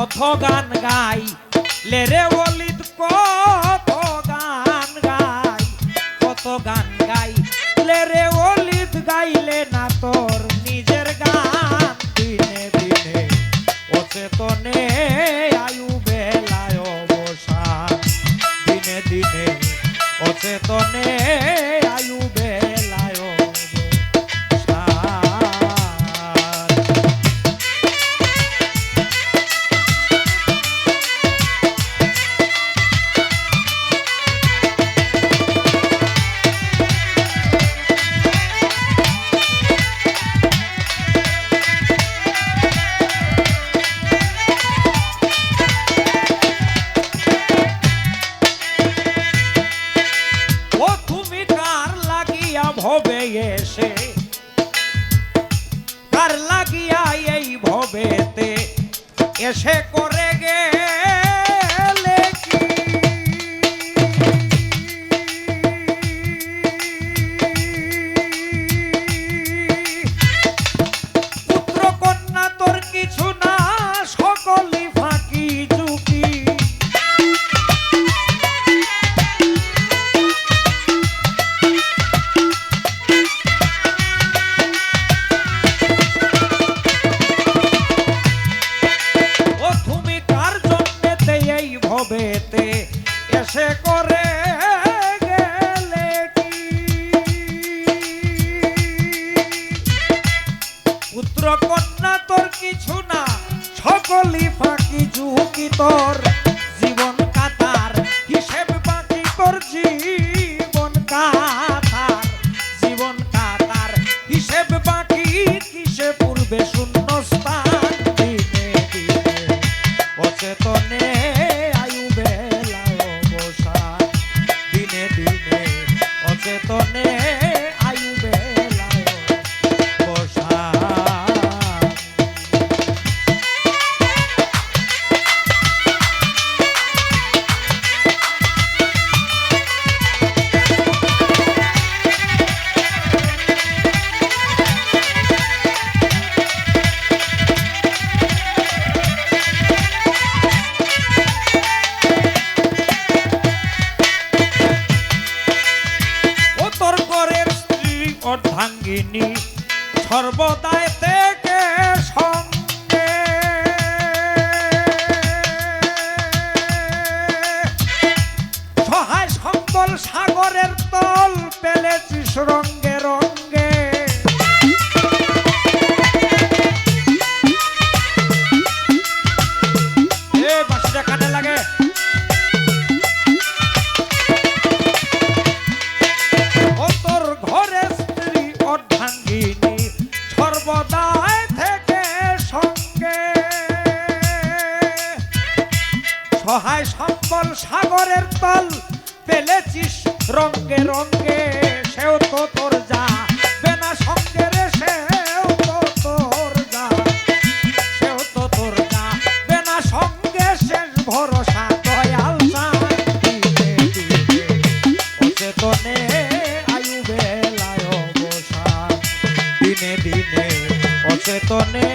কত গান গাই? লেরে অলিত, কত গান গাই? কত গান গাই? লেরে অলিত গাইলে না তোর নিজের গান দিনে দিনে। অচেতনে আয়ু বেলায় অবসান। দিনে দিনে অচেতনে ভবে এসে। কার লাগিয়া এই ভবেতে এসে করে ভবেতে এসে করে পুত্র কন্যা, তোর কিছু না, সকলই ফাঁকি ঝুঁকি তোর। জীবন কাতার হিসেব বাকি তোর, জীবন কাতার জীবন কাতার হিসেব বাকি, কিসে পূর্বে শূন্য স্থান অচেতনে স্ত্রী অর্ধাঙ্গিনী সর্বদাই থেকে সঙ্গে। সহায় সম্বল সাগরের তল পেলেছি সুরঙ্গে রঙ্গে সহায় সম্বল সাগরের তল। পেলেছিস রঙ্গে রঙ্গে, সেও তো তোর যা। বেনা সঙ্গে সেও তো তোর যা। সেও তো তোর যা। বেনা সঙ্গে শেষ ভরসা, দয়াল আয়ু বেলায় অবসান দিনে দিনে অচেতনে